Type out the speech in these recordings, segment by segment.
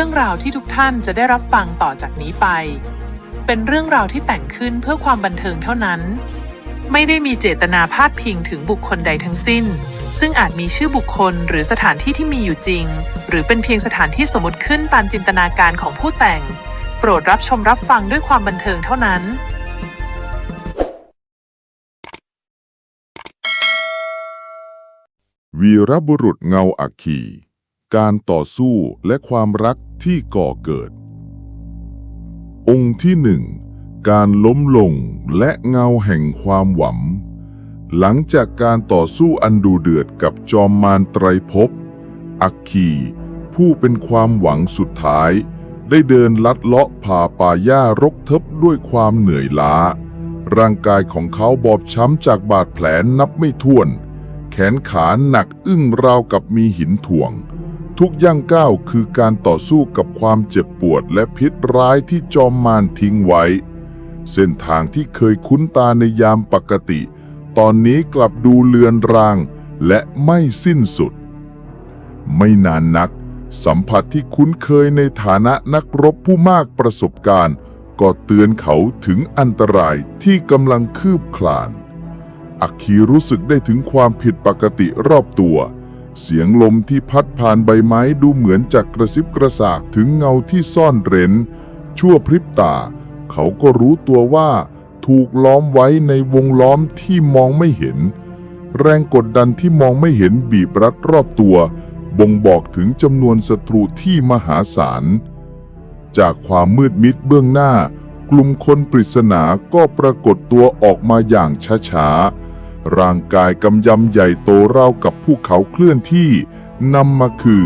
รื่องราวที่ทุกท่านจะได้รับฟังต่อจากนี้ไป เป็นเรื่องราวที่แต่งขึ้นเพื่อความบันเทิงเท่านั้น ไม่ได้มีเจตนาพาดพิงถึงบุคคลใดทั้งสิ้น ซึ่งอาจมีชื่อบุคคลหรือสถานที่ที่มีอยู่จริง หรือเป็นเพียงสถานที่สมมติขึ้นตามจินตนาการของผู้แต่ง โปรดรับชมรับฟังด้วยความบันเทิงเท่านั้นวีรบุรุษเงาอัคคี การต่อสู้และความรักที่ก่อเกิด องค์ที่หนึ่งการล้มลงและเงาแห่งความหวัง หลังจากการต่อสู้อันดูเดือดกับจอมมารไตรภพอัคคีผู้เป็นความหวังสุดท้าย ได้เดินลัดเลาะผ่าป่าหญ้ารกทึบด้วยความเหนื่อยล้า ร่างกายของเขาบอบช้ำจากบาดแผลนับไม่ถ้วน แขนขาหนักอึ้งราวกับมีหินถ่วง ทุกย่างก้าวคือการต่อสู้กับความเจ็บปวดและพิษร้ายที่จอมมารทิ้งไว้ เส้นทางที่เคยคุ้นตาในยามปกติ ตอนนี้กลับดูเลือนรางและไม่สิ้นสุด ไม่นานนัก สัมผัสที่คุ้นเคยในฐานะนักรบผู้มากประสบการณ์ ก็เตือนเขาถึงอันตรายที่กำลังคืบคลาน อัคคีรู้สึกได้ถึงความผิดปกติรอบตัวเเสียงลมที่พัดผ่านใบไม้ดูเหมือนจะกระซิบกระซากถึงเงาที่ซ่อนเร้น ชั่วพริบตา เขาก็รู้ตัวว่าถูกล้อมไว้ในวงล้อมที่มองไม่เห็น แรงกดดันที่มองไม่เห็นบีบรัดรอบตัว บ่งบอกถึงจำนวนศัตรูที่มหาศาล จากความมืดมิดเบื้องหน้า กลุ่มคนปริศนาก็ปรากฏตัวออกมาอย่างช้าๆ ร่างกายกำยำใหญ่โตราวกับภูเขาเคลื่อนที่นำมาคือ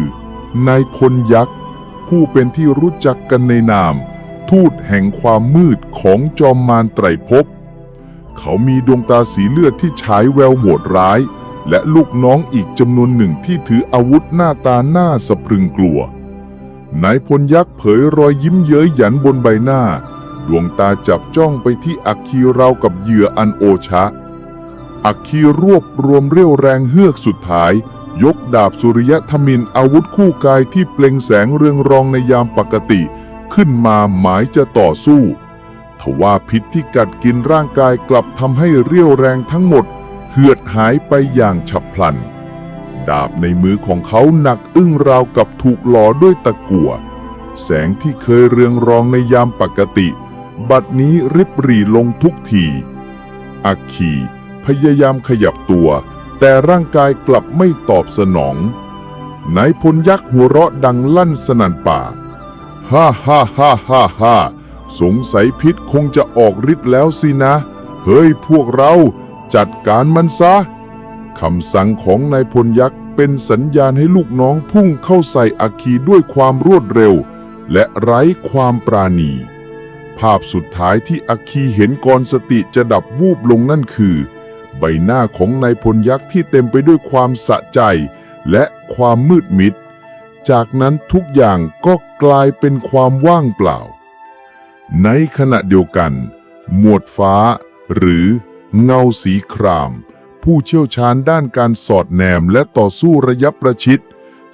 นายพลยักษ์ ผู้เป็นที่รู้จักกันในนาม ทูตแห่งความมืดของจอมมารไตรภพเขามีดวงตาสีเลือดที่ฉายแววโหดร้าย และลูกน้องอีกจำนวนหนึ่งที่ถืออาวุธหน้าตาหน้าสะพรึงกลัวนายพลยักษ์เผยรอยยิ้มเย้ยหยันบนใบหน้า ดวงตาจับจ้องไปที่อัคคีราวกับเหยื่ออันโอชะ อัคคีรวบรวมเรี่ยวแรงเฮือกสุดท้าย ยกดาบสุริยธมินอาวุธคู่กายที่เปล่งแสงเรืองรองในยามปกติ ขึ้นมาหมายจะต่อสู้ ทว่าพิษที่กัดกินร่างกายกลับทำให้เรี่ยวแรงทั้งหมด เหือดหายไปอย่างฉับพลัน ดาบในมือของเขาหนักอึ้งราวกับถูกหล่อด้วยตะกั่วแสงที่เคยเรืองรองในยามปกติ บัดนี้ริบหรี่ลงทุกทีอัคคี พยายามขยับตัว แต่ร่างกายกลับไม่ตอบสนองนายพลยักษ์หัวเราะดังลั่นสนั่นป่า ฮ่าฮ่าฮ่าฮ่าฮ่าสงสัยพิษคงจะออกฤทธิ์แล้วสินะ เฮ้ยพวกเราจัดการมันซะ คำสั่งของนายพลยักษ์เป็นสัญญาณให้ลูกน้องพุ่งเข้าใส่อาคีด้วยความรวดเร็ว และไร้ความปราณี ภาพสุดท้ายที่อาคีเห็นก่อนสติจะดับวูบลงนั่นคือ ใบหน้าของนายพลยักษ์ที่เต็มไปด้วยความสะใจและความมืดมิด จากนั้นทุกอย่างก็กลายเป็นความว่างเปล่า ในขณะเดียวกัน หมวดฟ้า หรือเงาสีคราม ผู้เชี่ยวชาญด้านการสอดแนมและต่อสู้ระยะประชิด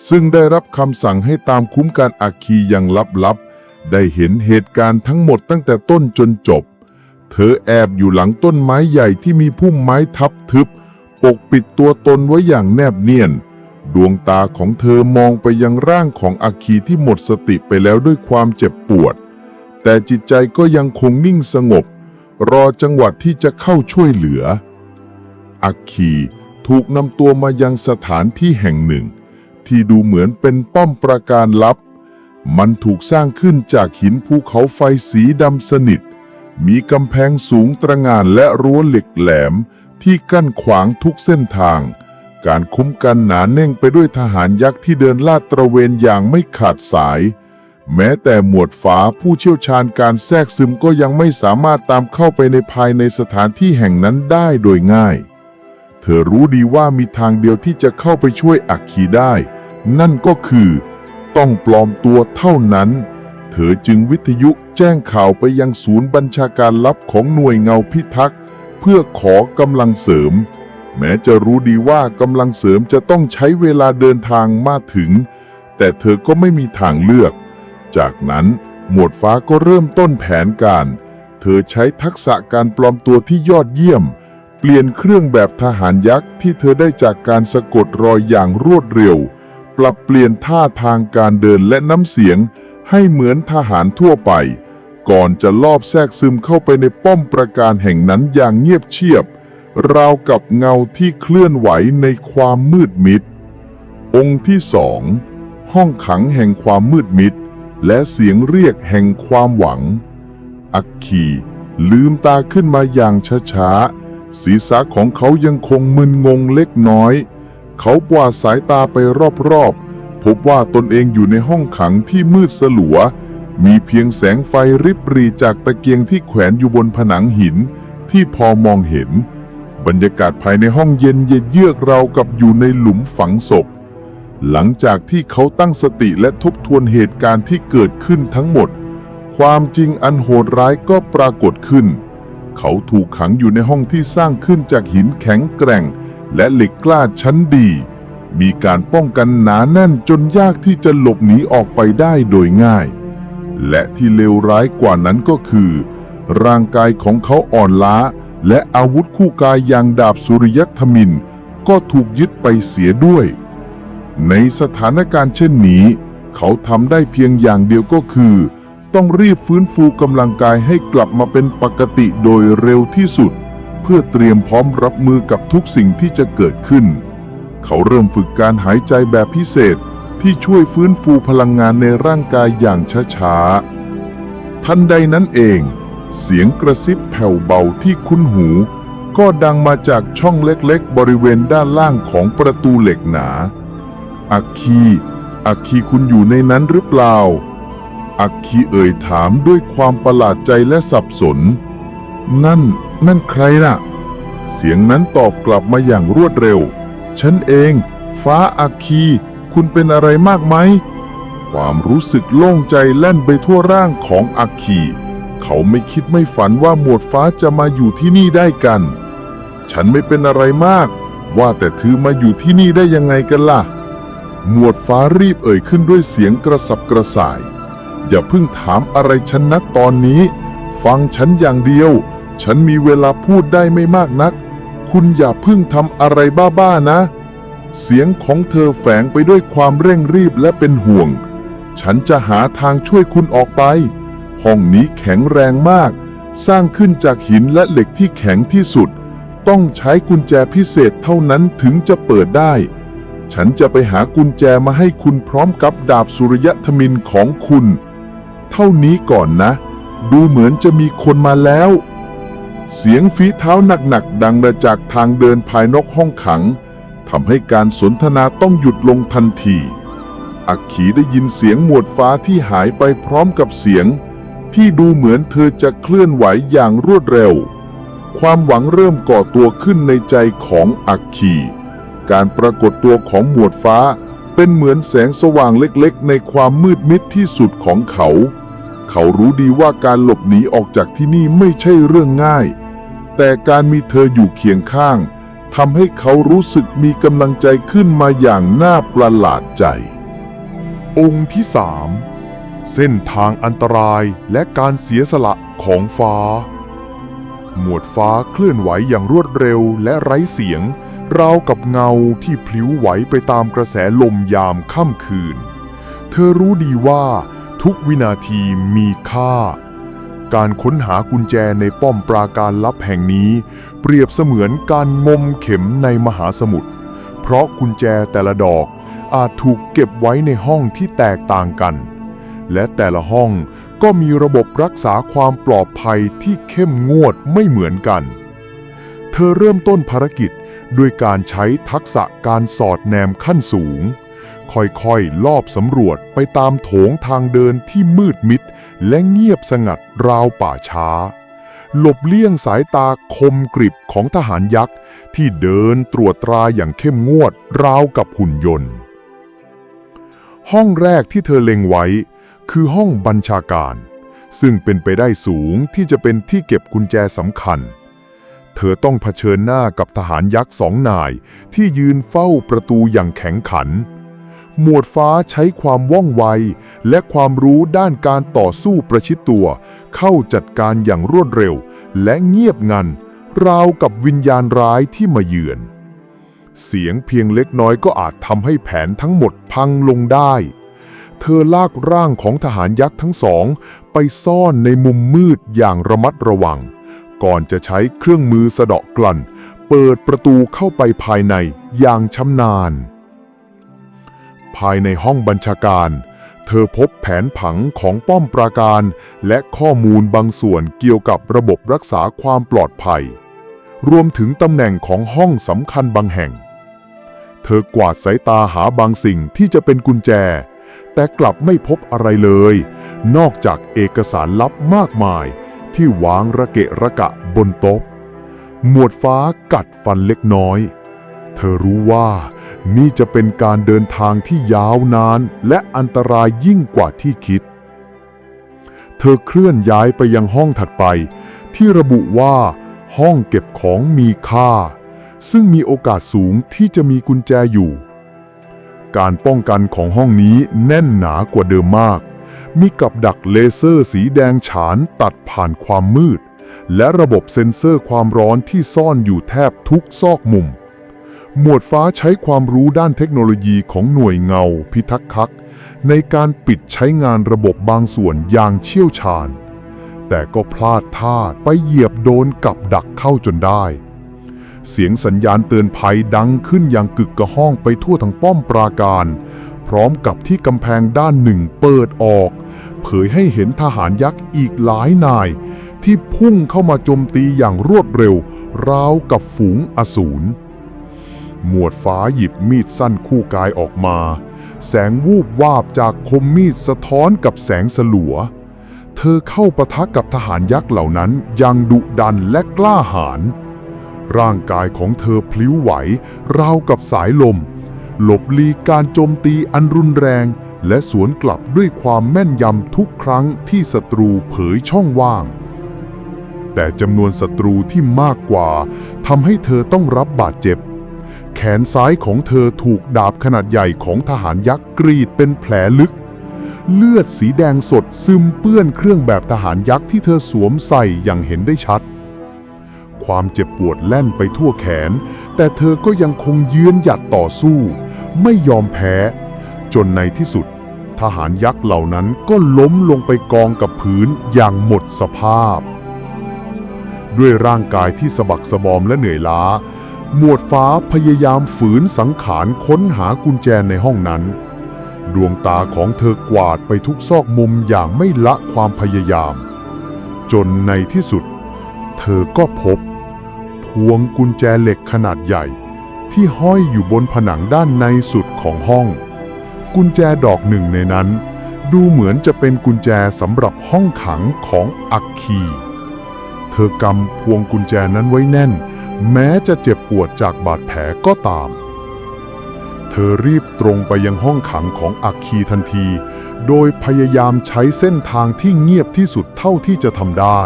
ซึ่งได้รับคำสั่งให้ตามคุ้มการอาคีอย่างลับๆ ได้เห็นเหตุการณ์ทั้งหมดตั้งแต่ต้นจนจบ ธอแอบอยู่หลังต้นไม้ใหญ่ที่มีพุ่มไม้ทับทึบ ปกปิดตัวตนไว้อย่างแนบเนียน ดวงตาของเธอมองไปยังร่างของอาคีที่หมดสติไปแล้วด้วยความเจ็บปวด แต่จิตใจก็ยังคงนิ่งสงบ รอจังหวัดที่จะเข้าช่วยเหลืออัคคีถูกนำตัวมายังสถานที่แห่งหนึ่ง ที่ดูเหมือนเป็นป้อมปราการลับ มันถูกสร้างขึ้นจากหินภูเขาไฟสีดำสนิท มีกำแพงสูงตระงานและรั้วเหล็กแหลมที่กั้นขวางทุกเส้นทาง การคุ้มกันหนาแน่งไปด้วยทหารยักษ์ที่เดินลาดตระเวนอย่างไม่ขาดสาย แม้แต่หมวดฝาผู้เชี่ยวชาญการแทรกซึมก็ยังไม่สามารถตามเข้าไปในภายในสถานที่แห่งนั้นได้โดยง่าย เธอรู้ดีว่ามีทางเดียวที่จะเข้าไปช่วยอักคีได้ นั่นก็คือ ต้องปลอมตัวเท่านั้น เธอจึงวิทยุ แจ้งข่าวไปยังศูนย์บัญชาการลับของหน่วยเงาพิทักษ์เพื่อขอกำลังเสริม แม้จะรู้ดีว่ากำลังเสริมจะต้องใช้เวลาเดินทางมาถึง แต่เธอก็ไม่มีทางเลือก จากนั้นหมวดฟ้าก็เริ่มต้นแผนการ เธอใช้ทักษะการปลอมตัวที่ยอดเยี่ยม เปลี่ยนเครื่องแบบทหารยักษ์ที่เธอได้จากการสะกดรอยอย่างรวดเร็ว ปรับเปลี่ยนท่าทางการเดินและน้ำเสียงให้เหมือนทหารทั่วไป ก่อนจะลอบแทรกซึมเข้าไปในป้อมประการแห่งนั้นอย่างเงียบเชียบ ราวกับเงาที่เคลื่อนไหวในความมืดมิด องค์ที่สองห้องขังแห่งความมืดมิด และเสียงเรียกแห่งความหวัง อักคีลืมตาขึ้นมาอย่างช้าๆ ศีรษะของเขายังคงมึนงงเล็กน้อย เขากวาดสายตาไปรอบๆ พบว่าตนเองอยู่ในห้องขังที่มืดสลัว มีเพียงแสงไฟริบหรีจากตะเกียงที่แขวนอยู่บนผนังหินที่พอมองเห็น บรรยากาศภายในห้องเย็นเยือกเรากับอยู่ในหลุมฝังศพ หลังจากที่เขาตั้งสติและทบทวนเหตุการณ์ที่เกิดขึ้นทั้งหมด ความจริงอันโหดร้ายก็ปรากฏขึ้น เขาถูกขังอยู่ในห้องที่สร้างขึ้นจากหินแข็งแกร่ง และเหล็กกล้าชั้นดี มีการป้องกันหนาแน่นจนยากที่จะหลบหนีออกไปได้โดยง่าย และที่เลวร้ายกว่านั้นก็คือ ร่างกายของเขาอ่อนล้า และอาวุธคู่กายอย่างดาบสุริยัตมิน ก็ถูกยึดไปเสียด้วย ในสถานการณ์เช่นนี้ เขาทำได้เพียงอย่างเดียวก็คือ ต้องรีบฟื้นฟูกำลังกายให้กลับมาเป็นปกติโดยเร็วที่สุด เพื่อเตรียมพร้อมรับมือกับทุกสิ่งที่จะเกิดขึ้น เขาเริ่มฝึกการหายใจแบบพิเศษ ที่ช่วยฟื้นฟูพลังงานในร่างกายอย่างช้าๆ ทันใดนั้นเอง เสียงกระซิบแผ่วเบาที่คุ้นหู ก็ดังมาจากช่องเล็กๆ บริเวณด้านล่างของประตูเหล็กหนา อักคีอักคีคุณอยู่ในนั้นหรือเปล่า อักคีเอ่ยถามด้วยความประหลาดใจและสับสน นั่น นั่นใครน่ะ เสียงนั้นตอบกลับมาอย่างรวดเร็ว ฉันเอง ฟ้าอักคี คุณเป็นอะไรมากไหม ความรู้สึกโล่งใจแล่นไปทั่วร่างของอักคีเขาไม่คิดไม่ฝันว่าหมวดฟ้าจะมาอยู่ที่นี่ได้กัน ฉันไม่เป็นอะไรมาก ว่าแต่เธอมาอยู่ที่นี่ได้ยังไงกันล่ะ หมวดฟ้ารีบเอ่ยขึ้นด้วยเสียงกระสับกระส่าย อย่าเพิ่งถามอะไรฉันนักตอนนี้ ฟังฉันอย่างเดียว ฉันมีเวลาพูดได้ไม่มากนัก คุณอย่าเพิ่งทำอะไรบ้าๆนะ เสียงของเธอแฝงไปด้วยความเร่งรีบและเป็นห่วง ฉันจะหาทางช่วยคุณออกไป ห้องนี้แข็งแรงมาก สร้างขึ้นจากหินและเหล็กที่แข็งที่สุด ต้องใช้กุญแจพิเศษเท่านั้นถึงจะเปิดได้ ฉันจะไปหากุญแจมาให้คุณพร้อมกับดาบสุริยธมินของคุณ เท่านี้ก่อนนะ ดูเหมือนจะมีคนมาแล้ว เสียงฝีเท้าหนักๆดังมาจากทางเดินภายนอกห้องขัง ทำให้การสนทนาต้องหยุดลงทันที อักขีได้ยินเสียงหมวดฟ้าที่หายไปพร้อมกับเสียง ที่ดูเหมือนเธอจะเคลื่อนไหวอย่างรวดเร็ว ความหวังเริ่มก่อตัวขึ้นในใจของอักขี การปรากฏตัวของหมวดฟ้าเป็นเหมือนแสงสว่างเล็กๆ ในความมืดมิดที่สุดของเขา เขารู้ดีว่าการหลบหนีออกจากที่นี่ไม่ใช่เรื่องง่าย แต่การมีเธออยู่เคียงข้าง ทำให้เขารู้สึกมีกำลังใจขึ้นมาอย่างน่าประหลาดใจ องค์ที่สามเส้นทางอันตรายและการเสียสละของฟ้า หมวดฟ้าเคลื่อนไหวอย่างรวดเร็วและไร้เสียง ราวกับเงาที่พลิ้วไหวไปตามกระแสลมยามค่ำคืน เธอรู้ดีว่าทุกวินาทีมีค่า การค้นหากุญแจในป้อมปราการลับแห่งนี้ เปรียบเสมือนการงมเข็มในมหาสมุทร เพราะกุญแจแต่ละดอกอาจถูกเก็บไว้ในห้องที่แตกต่างกัน และแต่ละห้องก็มีระบบรักษาความปลอดภัยที่เข้มงวดไม่เหมือนกัน เธอเริ่มต้นภารกิจด้วยการใช้ทักษะการสอดแนมขั้นสูง ค่อยๆ ลอบสำรวจไปตามโถงทางเดินที่มืดมิด และเงียบสงัดราวป่าช้า หลบเลี่ยงสายตาคมกริบของทหารยักษ์ ที่เดินตรวจตราอย่างเข้มงวดราวกับหุ่นยนต์ ห้องแรกที่เธอเล็งไว้ คือห้องบัญชาการ ซึ่งเป็นไปได้สูงที่จะเป็นที่เก็บกุญแจสำคัญเธอต้องเผชิญหน้ากับทหารยักษ์สองนายที่ยืนเฝ้าประตูอย่างแข็งขัน หมวดฟ้าใช้ความว่องไว และความรู้ด้านการต่อสู้ประชิดตัว เข้าจัดการอย่างรวดเร็ว และเงียบงัน ราวกับวิญญาณร้ายที่มาเยือน เสียงเพียงเล็กน้อยก็อาจทำให้แผนทั้งหมดพังลงได้ เธอลากร่างของทหารยักษ์ทั้งสอง ไปซ่อนในมุมมืดอย่างระมัดระวัง ก่อนจะใช้เครื่องมือสะเดาะกลั่น เปิดประตูเข้าไปภายในอย่างชำนาญ ภายในห้องบัญชาการ เธอพบแผนผังของป้อมปราการ และข้อมูลบางส่วนเกี่ยวกับระบบรักษาความปลอดภัย รวมถึงตำแหน่งของห้องสำคัญบางแห่ง เธอกวาดสายตาหาบางสิ่งที่จะเป็นกุญแจ แต่กลับไม่พบอะไรเลย นอกจากเอกสารลับมากมายที่วางระเกะระกะบนโต๊ะหมวดฟ้ากัดฟันเล็กน้อย เธอรู้ว่านี่จะเป็นการเดินทางที่ยาวนานและอันตรายยิ่งกว่าที่คิด เธอเคลื่อนย้ายไปยังห้องถัดไป ที่ระบุว่าห้องเก็บของมีค่า ซึ่งมีโอกาสสูงที่จะมีกุญแจอยู่ การป้องกันของห้องนี้แน่นหนากว่าเดิมมาก มีกับดักเลเซอร์สีแดงฉานตัดผ่านความมืด และระบบเซ็นเซอร์ความร้อนที่ซ่อนอยู่แทบทุกซอกมุม หมวดฟ้าใช้ความรู้ด้านเทคโนโลยีของหน่วยเงา พิทักษ์คัก ในการปิดใช้งานระบบบางส่วนอย่างเชี่ยวชาญ แต่ก็พลาดท่าไปเหยียบโดนกับดักเข้าจนได้ เสียงสัญญาณเตือนภัยดังขึ้นอย่างกึกกระห้องไปทั่วทั้งป้อมปราการ พร้อมกับที่กำแพงด้านหนึ่งเปิดออก เผยให้เห็นทหารยักษ์อีกหลายนาย ที่พุ่งเข้ามาโจมตีอย่างรวดเร็ว ราวกับฝูงอสูร หมวดฟ้าหยิบมีดสั้นคู่กายออกมา แสงวูบวาบจากคมมีดสะท้อนกับแสงสลัว เธอเข้าปะทะกับทหารยักษ์เหล่านั้นอย่างดุดันและกล้าหาญร่างกายของเธอพลิ้วไหว ราวกับสายลม หลบหลีกการโจมตีอันรุนแรง และสวนกลับด้วยความแม่นยำทุกครั้งที่ศัตรูเผยช่องว่าง แต่จำนวนศัตรูที่มากกว่าทำให้เธอต้องรับบาดเจ็บ แขนซ้ายของเธอถูกดาบขนาดใหญ่ของทหารยักษ์กรีดเป็นแผลลึก เลือดสีแดงสดซึมเปื้อนเครื่องแบบทหารยักษ์ที่เธอสวมใส่อย่างเห็นได้ชัด ความเจ็บปวดแล่นไปทั่วแขน แต่เธอก็ยังคงยืนหยัดต่อสู้ ไม่ยอมแพ้ จนในที่สุด ทหารยักษ์เหล่านั้นก็ล้มลงไปกองกับพื้นอย่างหมดสภาพ ด้วยร่างกายที่สะบักสะบอมและเหนื่อยล้า หมวดฟ้าพยายามฝืนสังขารค้นหากุญแจในห้องนั้น ดวงตาของเธอกวาดไปทุกซอกมุมอย่างไม่ละความพยายาม จนในที่สุด เธอก็พบ พวงกุญแจเหล็กขนาดใหญ่ ที่ห้อยอยู่บนผนังด้านในสุดของห้อง กุญแจดอกหนึ่งในนั้น ดูเหมือนจะเป็นกุญแจสำหรับห้องขังของอักคี ธอกำพวงกุญแจนั้นไว้แน่น แม้จะเจ็บปวดจากบาดแผลก็ตาม เธอรีบตรงไปยังห้องขังของอักคีทันที โดยพยายามใช้เส้นทางที่เงียบที่สุดเท่าที่จะทำได้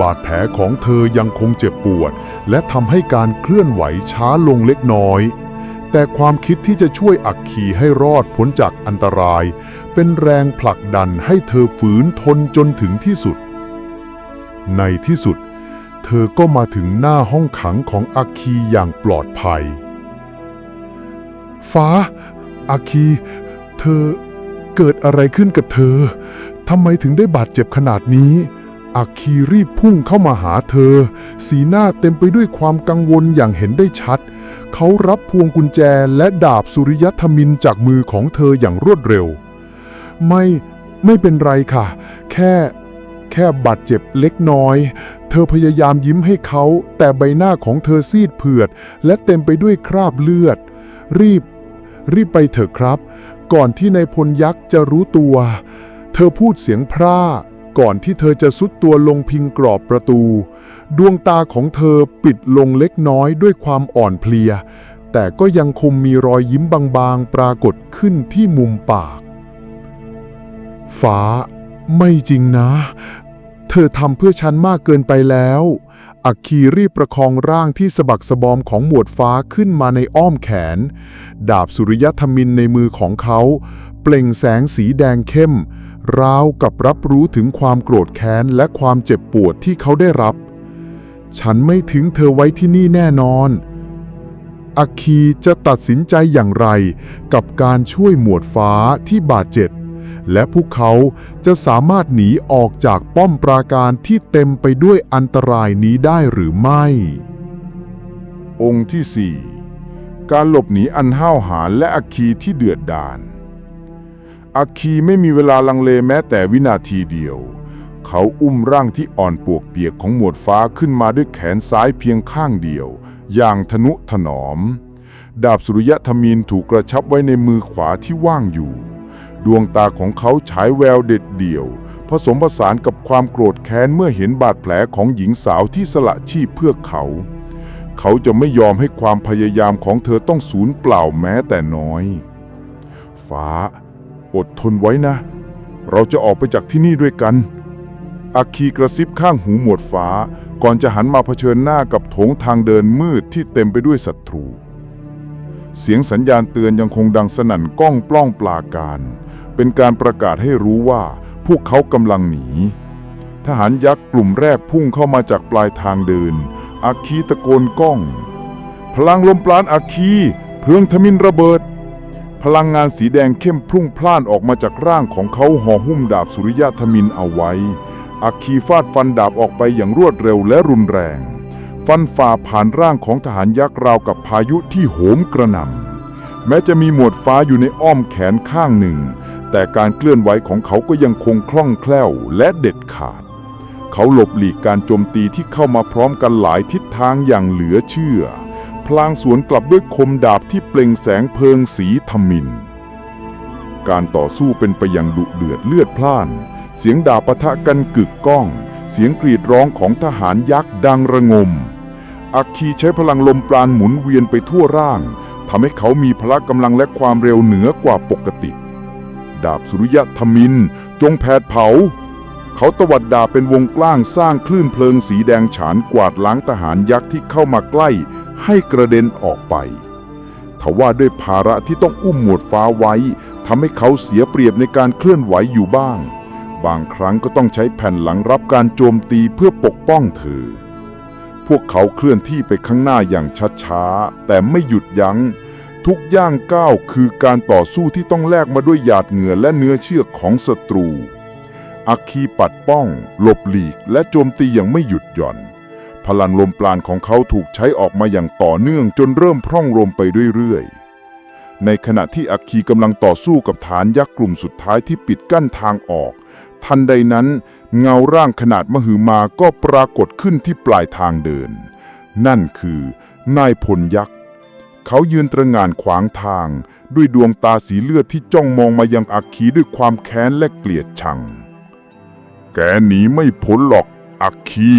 บาดแผลของเธอยังคงเจ็บปวด และทำให้การเคลื่อนไหวช้าลงเล็กน้อยแต่ความคิดที่จะช่วยอักคีให้รอดพ้นจากอันตราย เป็นแรงผลักดันให้เธอฝืนทนจนถึงที่สุด ในที่สุด เธอก็มาถึงหน้าห้องขังของอาคีอย่างปลอดภัย ฟ้า อาคี เธอเกิดอะไรขึ้นกับเธอ ทำไมถึงได้บาดเจ็บขนาดนี้อาคีรีบพุ่งเข้ามาหาเธอ สีหน้าเต็มไปด้วยความกังวลอย่างเห็นได้ชัด เขารับพวงกุญแจและดาบสุริยธมินจากมือของเธออย่างรวดเร็ว ไม่ ไม่เป็นไรค่ะ แค่ แค่บาดเจ็บเล็กน้อย เธอพยายามยิ้มให้เขา แต่ใบหน้าของเธอซีดเผือด และเต็มไปด้วยคราบเลือด รีบ รีบไปเถอะครับ ก่อนที่นายพลยักษ์จะรู้ตัว เธอพูดเสียงพร่าก่อนที่เธอจะสุดตัวลงพิงกรอบประตู ดวงตาของเธอปิดลงเล็กน้อยด้วยความอ่อนเพลีย แต่ก็ยังคงมีรอยยิ้มบางๆ ปรากฏขึ้นที่มุมปาก ฟ้า ไม่จริงนะ เธอทำเพื่อฉันมากเกินไปแล้ว อัคคีรีบประคองร่างที่สะบักสะบอมของหมวดฟ้าขึ้นมาในอ้อมแขน ดาบสุริยธรรมินในมือของเขา เปล่งแสงสีแดงเข้ม ราวกับรับรู้ถึงความโกรธแค้นและความเจ็บปวดที่เขาได้รับ ฉันไม่ทิ้งเธอไว้ที่นี่แน่นอนอัคคีจะตัดสินใจอย่างไร กับการช่วยหมวดฟ้าที่บาดเจ็บ และพวกเขาจะสามารถหนีออกจากป้อมปราการที่เต็มไปด้วยอันตรายนี้ได้หรือไม่ องค์ที่สี่การหลบหนีอันห้าวหาญและอัคคีที่เดือดดาลอัคคีไม่มีเวลาลังเลแม้แต่วินาทีเดียว เขาอุ้มร่างที่อ่อนปวกเปียกของหมวดฟ้าขึ้นมาด้วยแขนซ้ายเพียงข้างเดียว อย่างทนุถนอม ดาบสุริยธมินถูกกระชับไว้ในมือขวาที่ว่างอยู่ ดวงตาของเขาฉายแววเด็ดเดี่ยว ผสมผสานกับความโกรธแค้นเมื่อเห็นบาดแผลของหญิงสาวที่สละชีพเพื่อเขา เขาจะไม่ยอมให้ความพยายามของเธอต้องสูญเปล่าแม้แต่น้อย ฟ้า อดทนไว้นะ เราจะออกไปจากที่นี่ด้วยกันอาคีกระซิบข้างหูหมวดฟ้า ก่อนจะหันมาเผชิญหน้ากับโถงทางเดินมืดที่เต็มไปด้วยศัตรู เสียงสัญญาณเตือนยังคงดังสนั่นก้องปล้องปลาการ เป็นการประกาศให้รู้ว่าพวกเขากำลังหนี ทหารยักษ์กลุ่มแรกพุ่งเข้ามาจากปลายทางเดิน อาคีตะโกนก้อง พลังลมปราณอาคีเพลิงทมินระเบิด พลังงานสีแดงเข้มพุ่งพล่านออกมาจากร่างของเขาห่อหุ้มดาบสุริยะทมินเอาไว้อาคีฟาดฟันดาบออกไปอย่างรวดเร็วและรุนแรง ฟันฝ่าผ่านร่างของทหารยักษ์ราวกับพายุที่โหมกระหน่ำแม้จะมีหมวดฟ้าอยู่ในอ้อมแขนข้างหนึ่ง แต่การเคลื่อนไหวของเขาก็ยังคงคล่องแคล่วและเด็ดขาด เขาหลบหลีกการโจมตีที่เข้ามาพร้อมกันหลายทิศทางอย่างเหลือเชื่อ พลางสวนกลับด้วยคมดาบที่เปล่งแสงเพลิงสีทมิน การต่อสู้เป็นไปอย่างดุเดือดเลือดพล่าน เสียงดาบปะทะกันกึกก้อง เสียงกรีดร้องของทหารยักษ์ดังระงม อัคคีใช้พลังลมปราณหมุนเวียนไปทั่วร่างทำให้เขามีพละกำลังและความเร็วเหนือกว่าปกติ ดาบสุริยะธมิน จงแผดเผา เขาตวัดดาบเป็นวงกว้างสร้างคลื่นเพลิงสีแดงฉานกวาดล้างทหารยักษ์ที่เข้ามาใกล้ ให้กระเด็นออกไปทว่าด้วยภาระที่ต้องอุ้มหมวดฟ้าไว้ำให้เขาเสียเปรียบในการเคลื่อนไหวอยู่บ้าง บางครั้งก็ต้องใช้แผ่นหลังรับการโจมตีเพื่อปกป้องเธอ พวกเขาเคลื่อนที่ไปข้างหน้าอย่างช้าๆ แต่ไม่หยุดยัง้ง ทุกย่างก้าวคือการต่อสู้ที่ต้องแลกมาด้วยหยาดเหงื่อและเนื้อเชื่อของศัตรู อัคคีปัดป้อง หลบหลีก และโจมตีอย่างไม่หยุดหย่อน พลังลมปราณของเขาถูกใช้ออกมาอย่างต่อเนื่องจนเริ่มพร่องลมไปเรื่อยๆ ในขณะที่อัคคีกำลังต่อสู้กับฐานยักษ์กลุ่มสุดท้ายที่ปิดกั้นทางออก ทันใดนั้น เงาร่างขนาดมหึมาก็ปรากฏขึ้นที่ปลายทางเดิน นั่นคือนายพลยักษ์ เขายืนตระงานขวางทาง ด้วยดวงตาสีเลือดที่จ้องมองมายังอัคคีด้วยความแค้นและเกลียดชัง แกหนีไม่พ้นหรอกอัคคี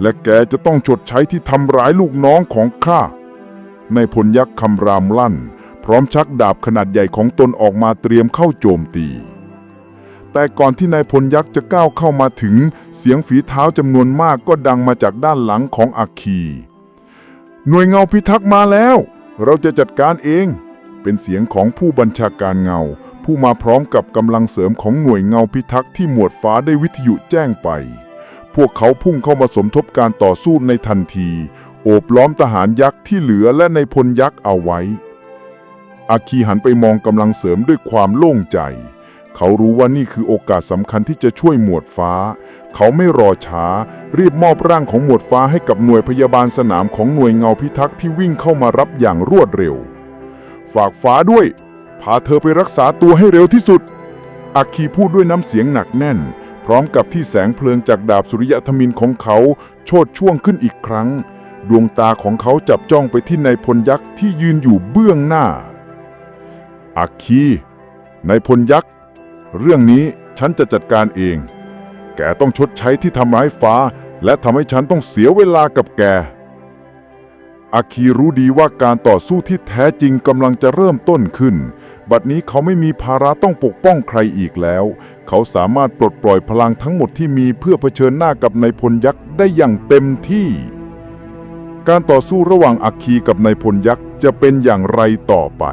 และแกจะต้องชดใช้ที่ทำร้ายลูกน้องของข้านายพลยักษ์คำรามลั่น ร้อมชักดาบขนาดใหญ่ของตนออกมาเตรียมเข้าโจมตี แต่ก่อนที่นายพลยักษ์จะก้าวเข้ามาถึงเสียงฝีเท้าจำนวนมากก็ดังมาจากด้านหลังของอัคคี หน่วยเงาพิทักษ์มาแล้ว เราจะจัดการเอง เป็นเสียงของผู้บัญชาการเงา ผู้มาพร้อมกับกำลังเสริมของหน่วยเงาพิทักษ์ที่หมวดฟ้าได้วิทยุแจ้งไป พวกเขาพุ่งเข้ามาสมทบการต่อสู้ในทันที โอบล้อมทหารยักษ์ที่เหลือและในพลยักษ์เอาไว้ อาคีหันไปมองกำลังเสริมด้วยความโล่งใจ เขารู้ว่านี่คือโอกาสสำคัญที่จะช่วยหมวดฟ้า เขาไม่รอช้า รีบมอบร่างของหมวดฟ้าให้กับหน่วยพยาบาลสนามของหน่วยเงาพิทักษ์ที่วิ่งเข้ามารับอย่างรวดเร็ว ฝากฟ้าด้วย พาเธอไปรักษาตัวให้เร็วที่สุด อาคีพูดด้วยน้ำเสียงหนักแน่น พร้อมกับที่แสงเพลิงจากดาบสุริยธมินของเขา โชดช่วงขึ้นอีกครั้ง ดวงตาของเขาจับจ้องไปที่นายพลยักษ์ที่ยืนอยู่เบื้องหน้า อาคีนายพลยักษ์ เรื่องนี้ฉันจะจัดการเอง แกต้องชดใช้ที่ทำร้ายฟ้า และทำให้ฉันต้องเสียเวลากับแก อาคีรู้ดีว่าการต่อสู้ที่แท้จริงกำลังจะเริ่มต้นขึ้น บัดนี้เขาไม่มีภาระต้องปกป้องใครอีกแล้ว เขาสามารถปลดปล่อยพลังทั้งหมดที่มีเพื่อเผชิญหน้ากับนายพลยักษ์ได้อย่างเต็มที่ การต่อสู้ระหว่างอัคคีกับนายพลยักษ์จะเป็นอย่างไรต่อไป